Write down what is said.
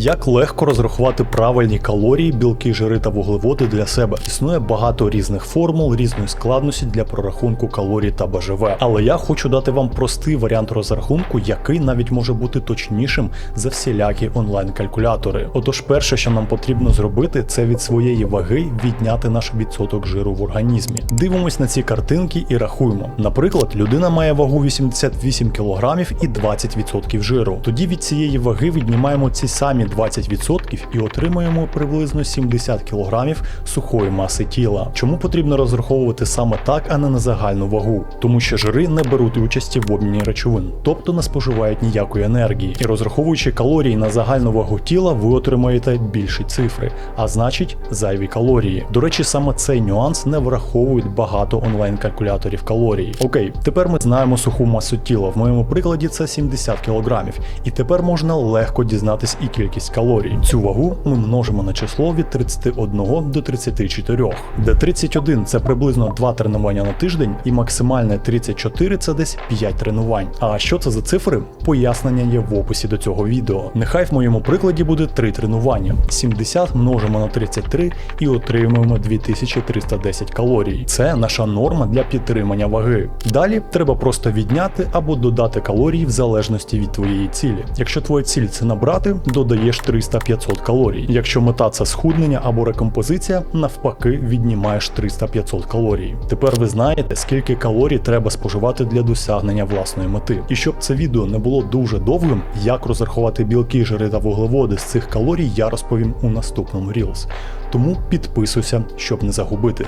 Як легко розрахувати правильні калорії, білки, жири та вуглеводи для себе. Існує багато різних формул, різної складності для прорахунку калорій та БЖВ. Але я хочу дати вам простий варіант розрахунку, який навіть може бути точнішим за всілякі онлайн-калькулятори. Отож, перше, що нам потрібно зробити, це від своєї ваги відняти наш відсоток жиру в організмі. Дивимось на ці картинки і рахуємо. Наприклад, людина має вагу 88 кг і 20% жиру. Тоді від цієї ваги віднімаємо ці самі 20% і отримуємо приблизно 70 кг сухої маси тіла. Чому потрібно розраховувати саме так, а не на загальну вагу? Тому що жири не беруть участі в обміні речовин, тобто не споживають ніякої енергії. І розраховуючи калорії на загальну вагу тіла, ви отримаєте більші цифри, а значить зайві калорії. До речі, саме цей нюанс не враховують багато онлайн-калькуляторів калорій. Окей, тепер ми знаємо суху масу тіла. В моєму прикладі це 70 кг. І тепер можна легко дізнатись і кількість калорій. Цю вагу ми множимо на число від 31 до 34, де 31 це приблизно 2 тренування на тиждень, і максимальне 34 це десь 5 тренувань. А що це за цифри? Пояснення є в описі до цього відео. Нехай в моєму прикладі буде 3 тренування. 70 множимо на 33 і отримуємо 2310 калорій. Це наша норма для підтримання ваги. Далі треба просто відняти або додати калорії в залежності від твоєї цілі. Якщо твоя ціль це набрати, додаєш 300-500 калорій. Якщо мета це схуднення або рекомпозиція, навпаки, віднімаєш 300-500 калорій. Тепер ви знаєте, скільки калорій треба споживати для досягнення власної мети. І щоб це відео не було дуже довгим, як розрахувати білки, жири та вуглеводи з цих калорій, я розповім у наступному Reels. Тому підписуйся, щоб не загубити.